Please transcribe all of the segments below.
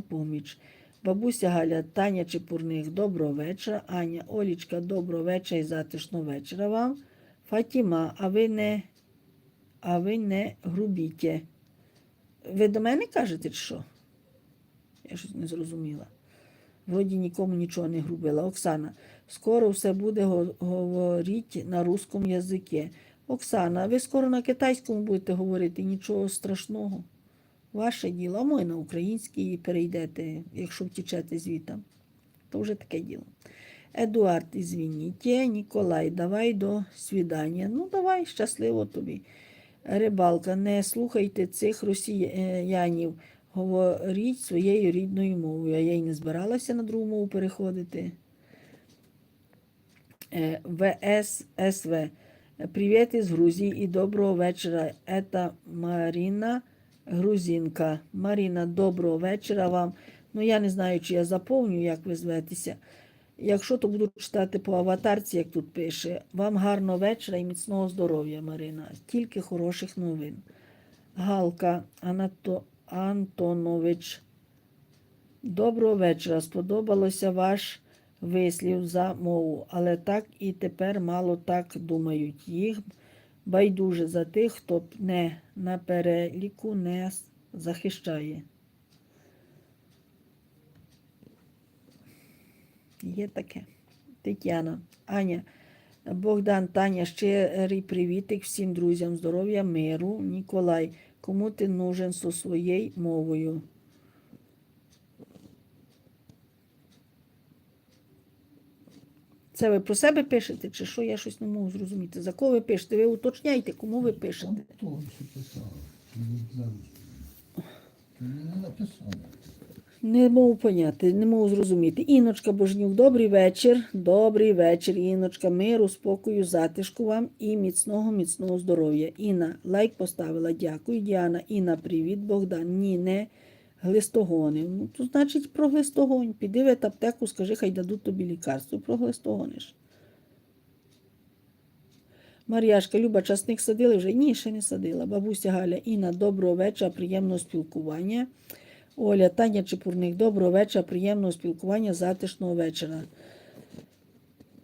поміч. Бабуся Галя, Таня Чепурних, доброго вечора. Аня, Олічка, доброго вечора і затишного вечора вам. Фатіма, а ви не, а ви не грубіте. Ви до мене кажете, чи що? Я щось не зрозуміла. Вроді нікому нічого не грубила. Оксана, скоро все буде говорити на русском язикі. Оксана, ви скоро на китайському будете говорити, нічого страшного. Ваше діло, а ми на український перейдете, якщо втічете звітам. То вже таке діло. Едуард, извините, Ніколай, давай до свідання. Ну, давай, щасливо тобі. Рибалка, не слухайте цих росіянів, говоріть своєю рідною мовою. А я й не збиралася на другу мову переходити. Е, ВССВ. Привіт із Грузії і доброго вечора. Это Марина Грузинка. Марина, доброго вечора вам. Ну, я не знаю, чи я заповню, як ви зветеся. Якщо то буду читати по аватарці, як тут пише, вам гарного вечора і міцного здоров'я, Марина. Тільки хороших новин. Галка Анато... Антонович. Доброго вечора. Сподобалося ваш вислів за мову, але так і тепер мало так думають. Їх байдуже за тих, хто не на переліку не захищає. Є таке. Тетяна, Аня, Богдан, Таня, щирий привітик всім друзям, здоров'я, миру. Ніколай, кому ти нужен зі своєю мовою? Це ви про себе пишете, чи що я щось не можу зрозуміти? За кого ви пишете? Ви уточняйте, кому ви пишете. Хто ще писав? Ти. Не можу поняти, не можу зрозуміти. Іночка Божнюк, добрий вечір. Добрий вечір, Іночка. Миру, спокою, затишку вам і міцного, міцного здоров'я. Інна, лайк поставила. Дякую. Діана, Інна, привіт, Богдан. Ні, не глистогонив. Ну, то значить про глистогонь. Піди в аптеку, скажи, хай дадуть тобі лікарство. Про глистогониш. Мар'яшка, Люба, часник садили вже? Ні, ще не садила. Бабуся Галя, Інна, доброго вечора, приємного спілкування. Оля, Таня Чепурник, доброго вечора, приємного спілкування, затишного вечора.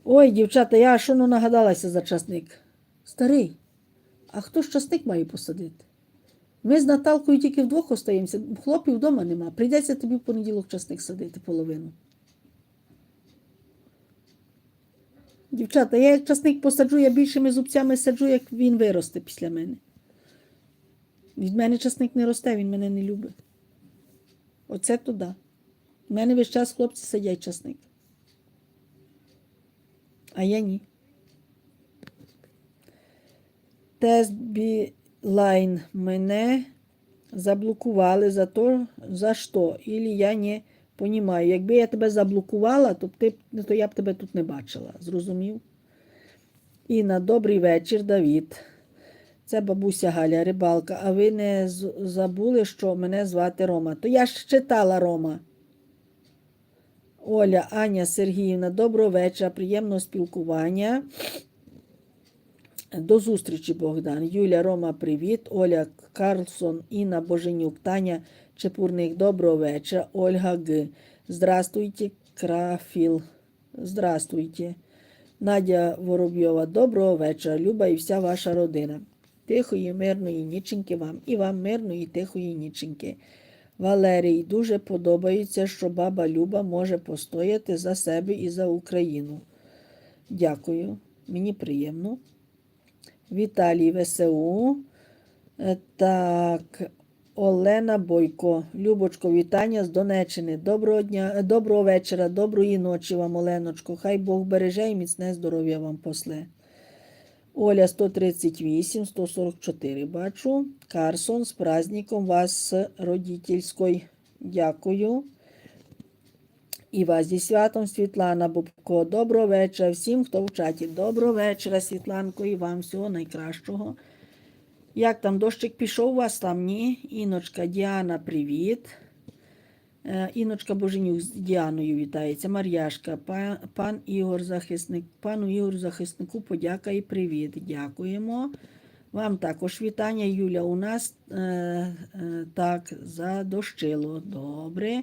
Ой, дівчата, я що ну нагадалася за часник? Старий, а хто ж часник має посадити? Ми з Наталкою тільки вдвох остаємося, хлопів вдома нема. Прийдеться тобі в понеділок часник садити половину. Дівчата, я як часник посаджу, я більшими зубцями саджу, як він виросте після мене. Від мене часник не росте, він мене не любить. Оце туди. У мене весь час хлопці сидять часник. А я ні. Тест Білайн мене заблокували за то, за що. Ілі я не понімаю. Якби я тебе заблокувала, то, ти, то я б тебе тут не бачила. Зрозумів? Інна, добрий вечір, Давід. Це бабуся Галя, рибалка. А ви не забули, що мене звати Рома? То я ж читала Рома. Оля, Аня Сергіївна, доброго вечора, приємного спілкування. До зустрічі, Богдан. Юля, Рома, привіт. Оля Карлсон, Інна Боженюк, Таня Чепурник, доброго вечора. Ольга Г. Здравствуйте, Крафіл. Здравствуйте. Надя Воробйова, доброго вечора. Люба і вся ваша родина. Тихої, мирної ніченьки вам і вам мирної, тихої ніченьки. Валерій, дуже подобається, що баба Люба може постояти за себе і за Україну. Дякую, мені приємно. Віталій ВСУ. Е, Так, Олена Бойко. Любочко, вітання з Донеччини. Доброго дня, е, доброго вечора, доброї ночі вам, Оленочко. Хай Бог береже і міцне здоров'я вам после. Оля 138, 144 бачу. Карсон з праздником вас з родительською. Дякую. І вас зі святом Світлана Бобко. Доброго вечора всім, хто в чаті. Доброго вечора, Світланко, і вам всього найкращого. Як там дощик пішов у вас там? Ні? Іночка Діана, привіт. Е, Іночка Боженюк з Діаною вітається. Мар'яшка, пан, пан Ігор захисник, пану Ігору захиснику подяка і привіт. Дякуємо. Вам також вітання, Юля. У нас е, е, так задощило. Добре.